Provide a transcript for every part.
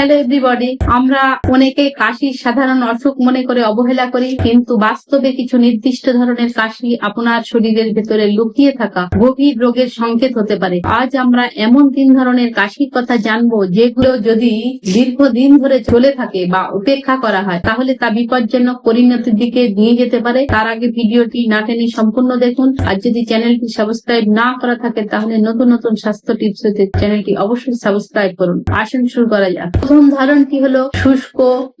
Hello everybody আমরা অনেকে কাশির সাধারণ অসুখ মনে করে অবহেলা করি, কিন্তু বাস্তবে কিছু নির্দিষ্ট ধরনের কাশি আপনার শরীরের ভেতরে লুকিয়ে থাকা গভীর রোগের সংকেত হতে পারে। আজ আমরা এমন তিন ধরনের কাশির কথা জানব, যেগুলো যদি দীর্ঘদিন ধরে চলে থাকে বা উপেক্ষা করা হয়, তাহলে তা বিপজ্জনক পরিণতির দিকে নিয়ে যেতে পারে। তার আগে ভিডিওটি না টেনে সম্পূর্ণ দেখুন। আর যদি চ্যানেলটি সাবস্ক্রাইব না করা থাকে, তাহলে নতুন নতুন স্বাস্থ্য টিপস চ্যানেলটি অবশ্যই সাবস্ক্রাইব করুন। আসুন শুরু করা যাক। প্রথম ধারণটি হলো শুষ্ক,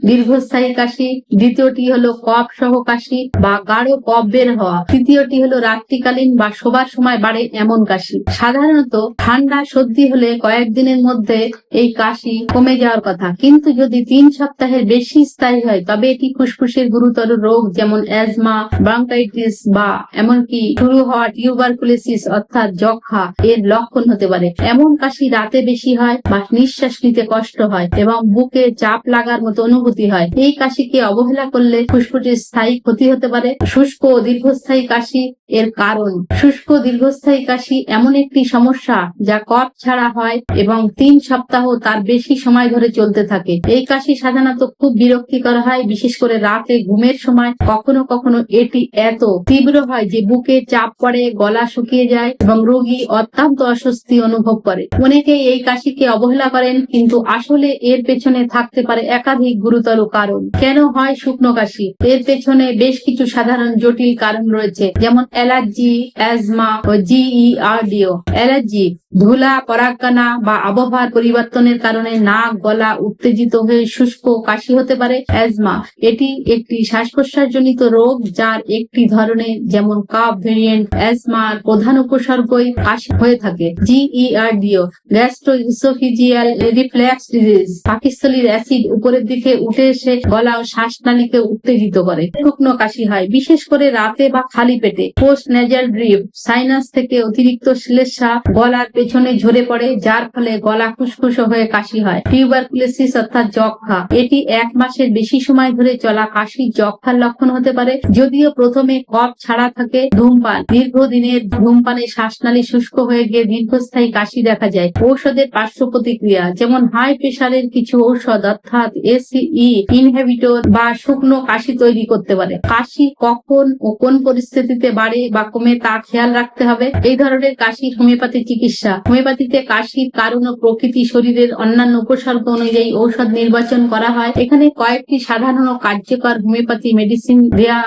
দীর্ঘস্থায়ী কাশি, দ্বিতীয়টি হলো কফ সহ কাশি বা গাঢ় কফ বের হওয়া, তৃতীয়টি হলো রাত্রিকালীন বা শোবার সময় বাড়ে এমন কাশি। সাধারণত ঠান্ডা সর্দি হলে কয়েকদিনের মধ্যে এই কাশি কমে যাওয়ার কথা। কিন্তু যদি তিন সপ্তাহের বেশি স্থায়ী হয়, তবে এটি ফুসফুসের গুরুতর রোগ যেমন অ্যাজমা, ব্রঙ্কাইটিস বা এমনকি শুরু হওয়া টিউবারকুলোসিস অর্থাৎ যক্ষা এর লক্ষণ হতে পারে। এমন কাশি রাতে বেশি হয় বা নিঃশ্বাস নিতে কষ্ট হয়। এবং বুকে চাপ লাগার মতো অনুভূতি হয়। এই কাশিকে অবহেলা করলে ফুসফুসের স্থায়ী ক্ষতি হতে পারে। শুষ্ক দীর্ঘস্থায়ী কাশি এর কারণ। শুষ্ক দীর্ঘস্থায়ী কাশি এমন একটি সমস্যা যা কফ ছাড়া হয় এবং তিন সপ্তাহ তার বেশি সময় ধরে চলতে থাকে। এই কাশি সাধারণত খুব বিরক্তিকর হয়, বিশেষ করে রাতে ঘুমের সময়। কখনো কখনো এটি এত তীব্র হয় যে বুকে চাপ পড়ে, গলা শুকিয়ে যায় এবং রোগী অত্যন্ত অস্বস্তি অনুভব করে। অনেকেই এই কাশিকে অবহেলা করেন, কিন্তু আসলে এর পেছনে থাকতে পারে একাধিক গুরুতর কারণ। কেন হয় শুকনো কাশি এর পেছনে বেশ কিছু সাধারণ জটিল কারণ রয়েছে, যেমন অ্যালার্জি, অ্যাজমা ও জিইআরডিও। অ্যালার্জি, ধুলা, পরাগকানা বা আবহাওয়ার পরিবর্তনের কারণে নাক, গলা উত্তেজিত হয়ে শুষ্ক কাশি হতে পারে, অ্যাজমা। এটি একটি শ্বাস প্রশ্বাসজনিত রোগ যার একটি ধরনের, যেমন কাপ ভেরিয়েন্ট অ্যাজমার প্রধান উপসর্গই কাশি হয়ে থাকে। জিইআরডিও গ্যাস্ট্রো ইসোফিজিয়াল রিফ্লেক্স ডিজিজ। পাকিস্তানির অ্যাসিড উপরের দিকে উঠে এসে গলা ও শ্বাসনালীকে উত্তেজিত করে। শুকনো কাশি হয়, বিশেষ করে রাতে বা খালি পেটে। পোস্ট নেজাল ড্রিপ, সাইনাস থেকে অতিরিক্ত শ্লেষা গলার পেছনে ঝরে পড়ে, যার ফলে গলা খুসখুসো হয়ে কাশি হয়। টিউবারকুলোসিস অর্থাৎ যক্ষা এটি এক মাসের বেশি সময় ধরে চলা কাশি যক্ষার লক্ষণ হতে পারে, যদিও প্রথমে কফ ছাড়া থাকে। ধূমপান। দীর্ঘদিনের ধূমপানে শ্বাসনালী শুষ্ক হয়ে গিয়ে দীর্ঘস্থায়ী কাশি দেখা যায়। ঔষধের পার্শ্ব প্রতিক্রিয়া, যেমন হাই প্রেশারের কিছু ঔষধ, অর্থাৎ এসিই, ইনহেবিটর বা শুকনো কাশি তৈরি করতে পারে। কাশি কখন ও কোন পরিস্থিতিতে বাড়ে বা কমে তা খেয়াল রাখতে হবে। এই ধরনের কাশির হোমিওপ্যাথি চিকিৎসা। হোমিওপ্যাথিতে কাশির কারণ ও প্রকৃতি শরীরের অন্যান্য উপসর্গ অনুযায়ী ঔষধ নির্বাচন করা হয়। এখানে কয়েকটি সাধারণ ও কার্যকর হোমিওপ্যাথি মেডিসিন দেওয়া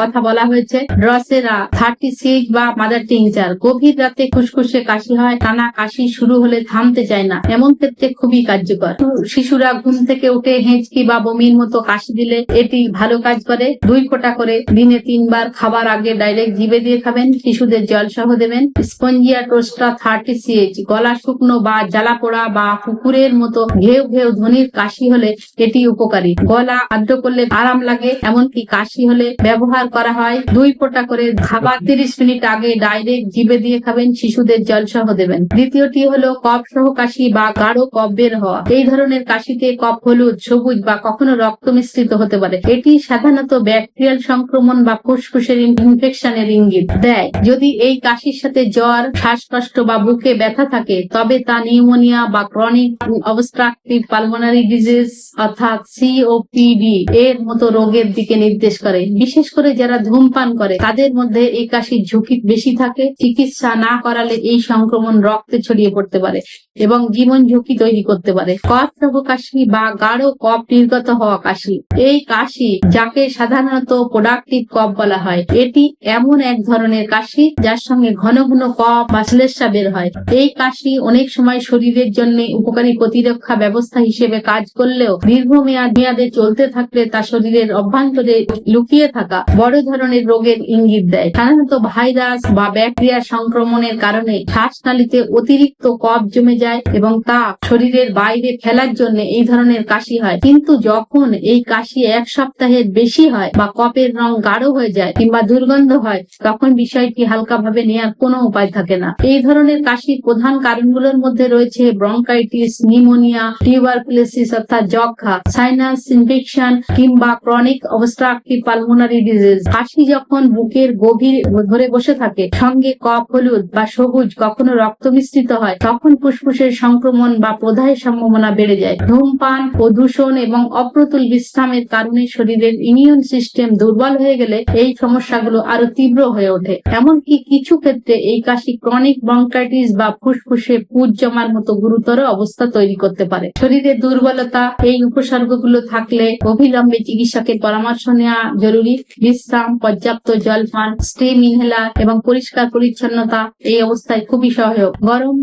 কথা বলা হয়েছে। ড্রসেরা থার্টি সিক্স বা মাদার টিংচার গভীর রাতে খুসখুসে কাশি হয়, টানা কাশি শুরু হলে থামতে চায় না। এমন ক্ষেত্রে খুবই কার্যকর। শিশুরা ঘুম থেকে উঠে হেঁচকি বা বমির মতো কাশি দিলে এটি ভালো কাজ করে। দুই ফোঁটা করে দিনে তিনবার খাবার আগে ডাইরেক্ট জিভে দিয়ে খাবেন, শিশুদের জল সহ দেবেন। স্পঞ্জিয়া টোস্টা থার্টি সিএইচ গলা শুকনো বা জ্বালা পোড়া বা কুকুরের মতো ঘেউ ঘেউ ধ্বনির কাশি হলে এটি উপকারী। গলা আদ্র করলে আরাম লাগে, এমনকি কাশি হলে ব্যবহার করা হয়। দুই ফোঁটা করে খাবার তিরিশ মিনিট আগে ডাইরেক্ট জিভে দিয়ে খাবেন, শিশুদের জল সহ দেবেন। দ্বিতীয়টি হলো কফ সহ কাশি বা গাঢ় কফ বের হওয়া। এই ধরনের কাশিতে কফ, হলুদ, সবুজ বা কখনো রক্ত মিশ্রিত হতে পারে। এটি সাধারণত ব্যাকটেরিয়াল সংক্রমণ বা ফুসফুসের ইনফেকশনের ইঙ্গিত দেয়। যদি এই কাশির সাথে জ্বর, শ্বাসকষ্ট বা বুকে ব্যথা থাকে, তবে তা নিউমোনিয়া বা ক্রনিক অবস্ট্রাকটিভ পালমোনারি ডিজিজ অর্থাৎ সিওপিডি এর মতো রোগের দিকে নির্দেশ করে। বিশেষ করে যারা ধূমপান করে, তাদের মধ্যে এই কাশির ঝুঁকি বেশি থাকে। চিকিৎসা না করালে এই সংক্রমণ রক্তে ছড়িয়ে পড়তে পারে এবং জীবন ঝুঁকি তৈরি করতে পারে। কফ রোগ কাশি বা গাঢ় কফ নির্গত হওয়া কাশি। এই কাশি, যাকে সাধারণত প্রোডাক্টিভ কফ বলা হয়, এটি এমন এক ধরনের কাশি যার সঙ্গে ঘন ঘন কফ বা শ্লেষা বের হয়। এই কাশি অনেক সময় শরীরের জন্য উপকারী প্রতিরক্ষা ব্যবস্থা হিসেবে কাজ করলেও দীর্ঘমেয়াদ মেয়াদে চলতে থাকলে তা শরীরের অভ্যন্তরে লুকিয়ে থাকা বড় ধরনের রোগের ইঙ্গিত দেয়। সাধারণত ভাইরাস বা ব্যাকটেরিয়া সংক্রমণের কারণে শ্বাসনালীতে অতিরিক্ত কফ জমে যায় এবং তা শরীরের বাইরে ফেলার জন্য এই ধরনের কাশি হয়। কিন্তু যখন এই কাশি এক সপ্তাহের বেশি হয় বা কপের রং গাঢ় হয়ে যায় কিংবা দুর্গন্ধ হয়, তখন বিষয়টি হালকাভাবে নেওয়ার কোনো উপায় থাকে না। এই ধরনের কাশির প্রধান কারণগুলোর মধ্যে রয়েছে ব্রঙ্কাইটিস নিউমোনিয়া টিউবারকুলোসিস অর্থাৎ যক্ষা সাইনাস ইনফেকশন কিংবা ক্রনিক অবস্ট্রাকটিভ পালমোনারি ডিজিজ। কাশি যখন বুকের গভীর ধরে বসে থাকে, সঙ্গে কফ, হলুদ বা সবুজ কখনো রক্ত মিশ্রিত হয়, তখন ফুসফুসের সংক্রমণ বা প্রদাহের সম্ভাবনা বেড়ে বেড়ে যায়। ধূমপান, প্রদূষণ এবং অপ্রতুল বিশ্রামের কারণে শরীরের ইমিউন সিস্টেম দুর্বল হয়ে গেলে এই সমস্যাগুলো আরও তীব্র হয়ে ওঠে। এমনকি কিছু ক্ষেত্রে এই কাশি ক্রনিক ব্রঙ্কাইটিস বা ফুসফুসে পুজ জমার মতো গুরুতর অবস্থা তৈরি করতে পারে। শরীরের দুর্বলতা, এই উপসর্গগুলো থাকলে অবিলম্বে চিকিৎসকের পরামর্শ নেওয়া জরুরি। বিশ্রাম, পর্যাপ্ত জল পান স্টেম ইনহেলার এবং পরিষ্কার পরিচ্ছন্নতা এই অবস্থায় খুবই সহায়ক। গরম,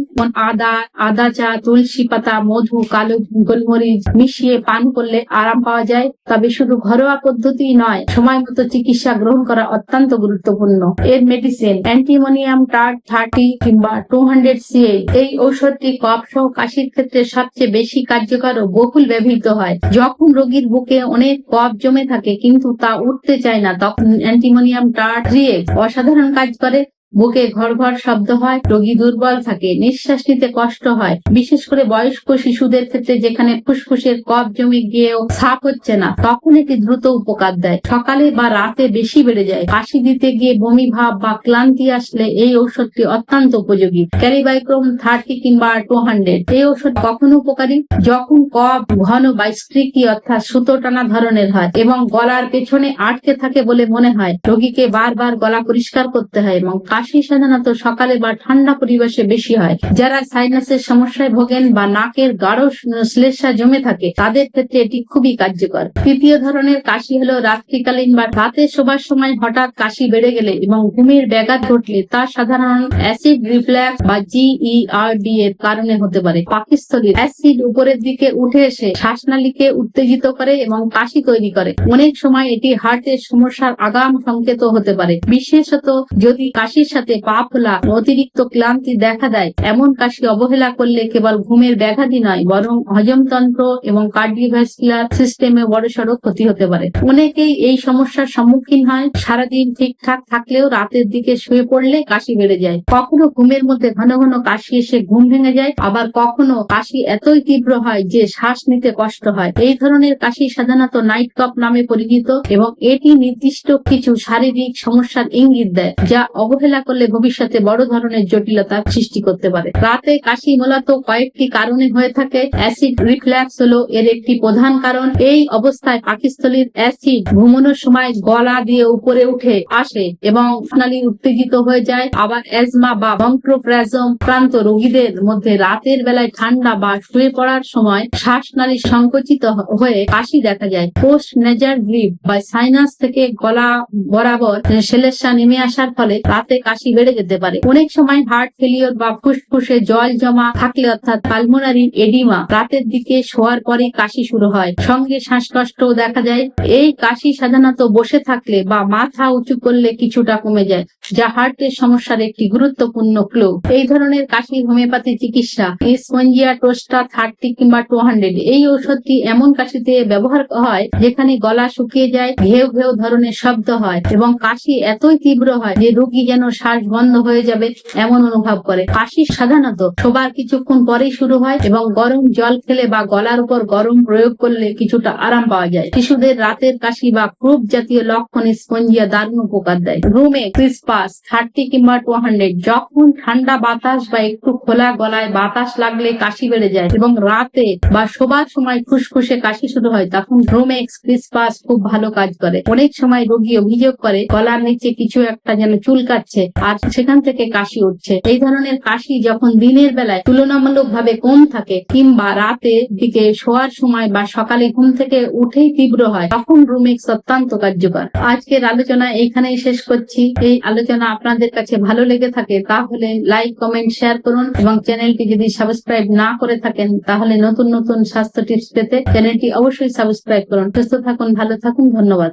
আদা আদা চা, তুলসী পাতা, মধু, কালো গোলমরিচ মিশিয়ে পান করলে আরাম পাওয়া যায়। তবে শুধু ঘরোয়া পদ্ধতি নয় সময় মতো চিকিৎসা গ্রহণ করা অত্যন্ত গুরুত্বপূর্ণ। এর মেডিসিন অ্যান্টিমোনিয়াম টার্ট থার্টি কিংবা টু হান্ড্রেড সিএ এই ঔষধটি কফ সহ কাশির ক্ষেত্রে সবচেয়ে বেশি কার্যকর ও বহুল ব্যবহৃত হয়। যখন রোগীর বুকে অনেক কফ জমে থাকে কিন্তু তা উঠতে চায় না, তখন অ্যান্টিমোনিয়াম টার্ট থ্রি অসাধারণ কাজ করে। বুকে ঘর ঘর শব্দ হয়, রোগী দুর্বল থাকে, নিঃশ্বাস নিতে কষ্ট হয়। বিশেষ করে বয়স্ক শিশুদের ক্ষেত্রে যেখানে ফুসফুসের কফ জমে গিয়েও সাফ হচ্ছে না, তখন এটি দ্রুত উপকার দেয়। সকালে বা রাতে বেশি বেড়ে যায়। কাশি দিতে গিয়ে বমি ভাব বা ক্লান্তি আসলে এই ঔষধটি অত্যন্ত উপযোগী। ক্যারিবাইক্রোম থার্টি কিংবা টু হান্ড্রেড। এই ঔষধ কখন উপকারী? যখন কফ, ঘন বা স্ট্রিকি অর্থাৎ সুতো টানা ধরনের হয় এবং গলার পেছনে আটকে থাকে বলে মনে হয়, রোগীকে বারবার গলা পরিষ্কার করতে হয় এবং কাশি সাধারণত সকালে বা ঠান্ডা পরিবেশে বেশি হয়। যারা সাইনাসের সমস্যায় ভোগেন বা নাকের গাঢ় শ্লেষা জমে থাকে, তাদের ক্ষেত্রে এটি খুবই কার্যকর। তৃতীয় ধরনের কাশি হলো রাত্রিকালীন বা রাতে শোবার সময় হঠাৎ কাশি বেড়ে গেলে এবং ঘুমের ব্যাঘাত ঘটলে তা সাধারণ অ্যাসিড রিফ্ল্যাক্স বা জিইআরডি এর কারণে হতে পারে। পাকিস্তলির অ্যাসিড উপরের দিকে উঠে এসে শ্বাসনালীকে উত্তেজিত করে এবং কাশি তৈরি করে। অনেক সময় এটি হার্টের সমস্যার আগাম সংকেত হতে পারে। বিশেষত যদি কাশির সাথে পা ফোলা, অতিরিক্ত ক্লান্তি দেখা দেয়। এমন কাশি অবহেলা করলে কেবল ঘুমের ব্যাঘাতই নয়, বরং হজমতন্ত্র এবং কার্ডিওভাস্কুলার সিস্টেমে বড়সড় ক্ষতি হতে পারে। অনেকেই এই সমস্যার সম্মুখীন হয়। সারাদিন ঠিকঠাক থাকলেও রাতের দিকে শুয়ে পড়লে কাশি বেড়ে যায়। কখনো ঘুমের মধ্যে ঘন ঘন কাশি এসে ঘুম ভেঙে যায়, আবার কখনো কাশি এতই তীব্র হয় যে শ্বাস নিতে কষ্ট হয়। এই ধরনের কাশি সাধারণত নাইট কপ নামে পরিচিত এবং এটি নির্দিষ্ট কিছু শারীরিক সমস্যার ইঙ্গিত দেয়, যা অবহেলা করলে ভবিষ্যতে বড় ধরনের জটিলতা সৃষ্টি করতে পারে। রাতে কাশি মূলত কয়েকটি কারণে হয়ে থাকে। অ্যাসিড রিফ্ল্যাক্স হলো এর একটি প্রধান কারণ। এই অবস্থায় পাকিস্তলির অ্যাসিড ঘুমানোর সময় গলা দিয়ে উপরে উঠে আসে এবং নালী উত্তেজিত হয়ে যায়। আবার অ্যাজমা বা বংক্রোপ্রাজম প্রান্ত রোগীদের মধ্যে রাতের বেলায় ঠান্ডা বা শুয়ে পড়ার সময় শ্বাসনালী সংকুচিত হয়ে কাশি দেখা যায়। পোস্ট নেজার গ্রিপ বা সাইনাস থেকে গলা বরাবর সেলেসা নেমে আসার ফলে রাতে কাশি বেড়ে যেতে পারে। অনেক সময় হার্ট ফেলিওর বা ফুসফুসে জল জমা থাকলে অর্থাৎ পালমোনারি এডিমা রাতের দিকে শোয়ার পরে কাশি শুরু হয়। সঙ্গে শ্বাসকষ্ট দেখা যায়। এই কাশি সাধারণত বসে থাকলে বা মাথা উঁচু করলে কিছুটা কমে যায়, যা হার্টের সমস্যার একটি গুরুত্বপূর্ণ ক্লু এই ধরনের কাশি হোমিওপ্যাথি চিকিৎসা স্পঞ্জিয়া টোস্টা থার্টি কিংবা টু হান্ড্রেড। এই ঔষধটি এমন কাশিতে ব্যবহার হয়, যেখানে গলা শুকিয়ে যায়, ঘেউ ঘেউ ধরনের শব্দ হয় এবং কাশি এতই তীব্র হয় যে রোগী যেন শ্বাস বন্ধ হয়ে যাবে এমন অনুভব করে। কাশি সাধারণত সবার কিছুক্ষণ পরেই শুরু হয় এবং গরম জল খেলে বা গলার উপর গরম প্রয়োগ করলে কিছুটা আরাম পাওয়া যায়। শিশুদের রাতের কাশি বা ক্রুপ জাতীয় লক্ষণ স্পঞ্জিয়া দারুণ উপকার দেয়। রুমে ক্রিসপাস থার্টি কিংবা টু হান্ড্রেড যখন ঠান্ডা বাতাস বা একটু খোলা গলায় বাতাস লাগলে কাশি বেড়ে যায় এবং রাতে বা শোবার সময় ফুসফুসে কাশি শুরু হয়, তখন রোমেক্স ক্রিসপাস খুব ভালো কাজ করে। অনেক সময় রোগী অভিযোগ করে, গলার নিচে কিছু একটা যেন চুলকাচ্ছে আর সেখান থেকে কাশি উঠছে। এই ধরনের কাশি যখন দিনের বেলায় তুলনামূলক ভাবে কম থাকে, কিংবা রাতে দিকে শোয়ার সময় বা সকালে ঘুম থেকে উঠেই তীব্র হয়, তখন রুমেক্স অত্যন্ত কার্যকর। আজকের আলোচনা এইখানেই শেষ করছি। এই আলোচনা আপনাদের কাছে ভালো লেগে থাকে, তাহলে লাইক, কমেন্ট, শেয়ার করুন এবং চ্যানেলটি যদি সাবস্ক্রাইব না করে থাকেন, তাহলে নতুন নতুন স্বাস্থ্য টিপস পেতে চ্যানেলটি অবশ্যই সাবস্ক্রাইব করুন। সুস্থ থাকুন, ভালো থাকুন, ধন্যবাদ।